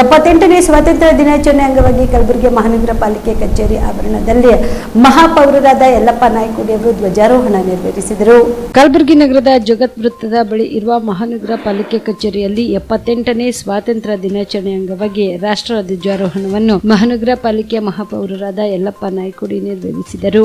ಎಪ್ಪತ್ತೆಂಟನೇ ಸ್ವಾತಂತ್ರ್ಯ ದಿನಾಚರಣೆ ಅಂಗವಾಗಿ ಕಲಬುರಗಿ ಮಹಾನಗರ ಪಾಲಿಕೆ ಕಚೇರಿ ಆವರಣದಲ್ಲಿ ಮಹಾಪೌರರಾದ ಯಲ್ಲಪ್ಪ ನಾಯ್ಕುಡಿಯವರು ಧ್ವಜಾರೋಹಣ ನೆರವೇರಿಸಿದರು. ಕಲಬುರಗಿ ನಗರದ ಜಗತ್ ವೃತ್ತದ ಬಳಿ ಇರುವ ಮಹಾನಗರ ಪಾಲಿಕೆ ಕಚೇರಿಯಲ್ಲಿ ಎಪ್ಪತ್ತೆಂಟನೇ ಸ್ವಾತಂತ್ರ್ಯ ದಿನಾಚರಣೆ ಅಂಗವಾಗಿ ರಾಷ್ಟ್ರ ಧ್ವಜಾರೋಹಣವನ್ನು ಮಹಾನಗರ ಪಾಲಿಕೆ ಮಹಾಪೌರರಾದ ಯಲ್ಲಪ್ಪ ನಾಯ್ಕುಡಿ ನೆರವೇರಿಸಿದರು.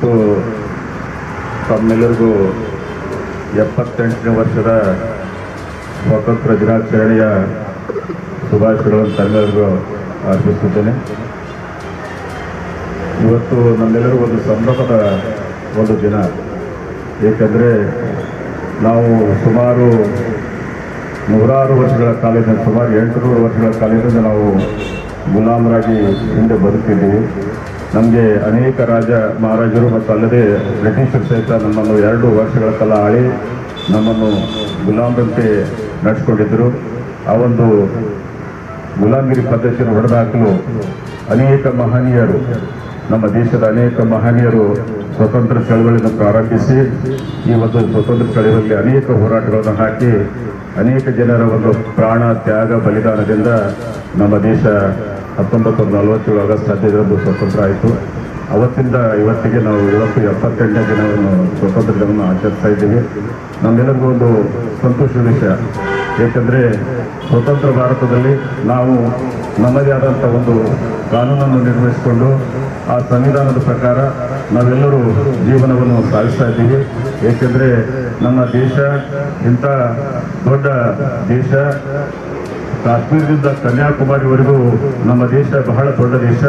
ಇವತ್ತು ತಮ್ಮೆಲ್ಲರಿಗೂ ಎಪ್ಪತ್ತೆಂಟನೇ ವರ್ಷದ ಸ್ವಾತಂತ್ರ್ಯ ದಿನಾಚರಣೆಯ ಶುಭಾಶಯಗಳನ್ನು ತಮ್ಮೆಲ್ಲರಿಗೂ ಅರ್ಪಿಸುತ್ತೇನೆ ಇವತ್ತು ನಮ್ಮೆಲ್ಲರಿಗೂ ಒಂದು ಸಂಭ್ರಮದ ಒಂದು ದಿನ. ಏಕೆಂದರೆ ನಾವು ಸುಮಾರು ನೂರಾರು ವರ್ಷಗಳ ಕಾಲದಿಂದ, ಸುಮಾರು ಎಂಟುನೂರು ವರ್ಷಗಳ ಕಾಲದಿಂದ ನಾವು ಗುಲಾಮರಾಗಿ ಹಿಂದೆ ಬದುಕಿದ್ದೀವಿ ನಮಗೆ ಅನೇಕ ರಾಜ ಮಹಾರಾಜರು ಮತ್ತು ಅಲ್ಲದೆ ಬ್ರಿಟಿಷರು ಸಹಿತ ನಮ್ಮನ್ನು ಎರಡು ವರ್ಷಗಳ ಕಾಲ ಆಳಿ ನಮ್ಮನ್ನು ಗುಲಾಮರಂತೆ ನಡೆಸ್ಕೊಂಡಿದ್ದರು. ಆ ಒಂದು ಗುಲಾಮಗಿರಿ ಪದ್ಧತಿಯನ್ನು ಹೊಡೆದಾಕಲು ಅನೇಕ ಮಹನೀಯರು, ನಮ್ಮ ದೇಶದ ಅನೇಕ ಮಹನೀಯರು ಸ್ವತಂತ್ರ ಚಳವಳಿಯನ್ನು ಪ್ರಾರಂಭಿಸಿ, ಈ ಒಂದು ಸ್ವತಂತ್ರ ಚಳವಳಿಯಲ್ಲಿ ಅನೇಕ ಹೋರಾಟಗಳನ್ನು ಹಾಕಿ, ಅನೇಕ ಜನರ ಒಂದು ಪ್ರಾಣ ತ್ಯಾಗ ಬಲಿದಾನದಿಂದ ನಮ್ಮ ದೇಶ ಹತ್ತೊಂಬತ್ತು ನಲವತ್ತೇಳು ಆಗಸ್ಟ್ ಹದಿನೈದರಂದು ಸ್ವತಂತ್ರ ಆಯಿತು. ಅವತ್ತಿಂದ ಇವತ್ತಿಗೆ ನಾವು ಇವತ್ತು ಎಪ್ಪತ್ತೆಂಟನೇ ದಿನವನ್ನು ಸ್ವತಂತ್ರ ದಿನವನ್ನು ಆಚರಿಸ್ತಾ ಇದ್ದೀವಿ. ನಮ್ಮೆಲ್ಲರಿಗೂ ಒಂದು ಸಂತೋಷದ ವಿಷಯ. ಏಕೆಂದರೆ ಸ್ವತಂತ್ರ ಭಾರತದಲ್ಲಿ ನಾವು ನಮ್ಮದೇ ಆದಂಥ ಒಂದು ಕಾನೂನನ್ನು ನಿರ್ವಹಿಸಿಕೊಂಡು ಆ ಸಂವಿಧಾನದ ಪ್ರಕಾರ ನಾವೆಲ್ಲರೂ ಜೀವನವನ್ನು ಸಾಗಿಸ್ತಾ ಇದ್ದೀವಿ. ಏಕೆಂದರೆ ನಮ್ಮ ದೇಶ ಇಂಥ ದೊಡ್ಡ ದೇಶ. ಕಾಶ್ಮೀರದಿಂದ ಕನ್ಯಾಕುಮಾರಿವರೆಗೂ ನಮ್ಮ ದೇಶ ಬಹಳ ದೊಡ್ಡ ದೇಶ.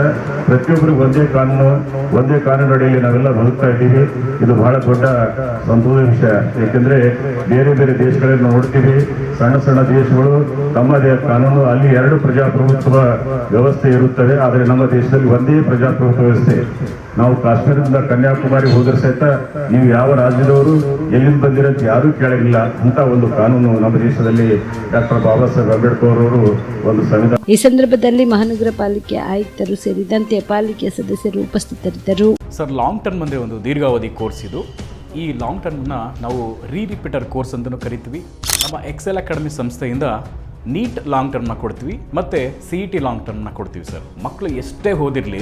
ಪ್ರತಿಯೊಬ್ಬರಿಗೂ ಒಂದೇ ಕಾನೂನು ಒಂದೇ ಕಾನೂನು ಅಡಿಯಲ್ಲಿ ನಾವೆಲ್ಲ ಬದುಕ್ತಾ ಇದ್ದೀವಿ. ಇದು ಬಹಳ ದೊಡ್ಡ ಸಂತೋಷದ ವಿಷಯ. ಏಕೆಂದರೆ ಬೇರೆ ಬೇರೆ ದೇಶಗಳನ್ನು ನೋಡ್ತೀವಿ, ಸಣ್ಣ ಸಣ್ಣ ದೇಶಗಳು ತಮ್ಮದೇ ಕಾನೂನು, ಅಲ್ಲಿ ಎರಡು ಪ್ರಜಾಪ್ರಭುತ್ವ ವ್ಯವಸ್ಥೆ ಇರುತ್ತವೆ. ಆದರೆ ನಮ್ಮ ದೇಶದಲ್ಲಿ ಒಂದೇ ಪ್ರಜಾಪ್ರಭುತ್ವ ವ್ಯವಸ್ಥೆ. ನಾವು ಕಾಶ್ಮೀರದಿಂದ ಕನ್ಯಾಕುಮಾರಿ ಹೋದ್ರೆ ಸಹಿತ ನೀವು ಯಾವ ರಾಜ್ಯದವರು ಎಲ್ಲಿಂದ ಬಂದಿರಂತ ಯಾರೂ ಕೇಳಲಿಲ್ಲ. ಅಂತ ಒಂದು ಕಾನೂನು ನಮ್ಮ ದೇಶದಲ್ಲಿ ಡಾಕ್ಟರ್ ಬಾಬಾ ಸಾಹೇಬ್ ಅಂಬೇಡ್ಕರ್ ಅವರು ಒಂದು ಸಂವಿಧಾನ ಈ ಸಂದರ್ಭದಲ್ಲಿ ಮಹಾನಗರ ಪಾಲಿಕೆ ಆಯುಕ್ತರು ಸೇರಿದಂತೆ ಪಾಲಿಕೆ ಸದಸ್ಯರು ಉಪಸ್ಥಿತರಿದ್ದರು. ಸರ್ ಲಾಂಗ್ ಟರ್ಮ್ ಅಂದರೆ ಒಂದು ದೀರ್ಘಾವಧಿ ಕೋರ್ಸ್ ಇದು. ಈ ಲಾಂಗ್ ಟರ್ಮ್ನ ನಾವು ರೀ ರಿಪೀಟರ್ ಕೋರ್ಸ್ ಅಂತಲೂ ಕರಿತೀವಿ. ನಮ್ಮ ಎಕ್ಸೆಲ್ ಅಕಾಡೆಮಿ ಸಂಸ್ಥೆಯಿಂದ ನೀಟ್ ಲಾಂಗ್ ಟರ್ಮ್ನ ಕೊಡ್ತೀವಿ. ಮತ್ತು ಸಿ ಇ ಟಿ ಲಾಂಗ್ ಟರ್ಮ್ನ ಕೊಡ್ತೀವಿ ಸರ್. ಮಕ್ಕಳು ಎಷ್ಟೇ ಓದಿರಲಿ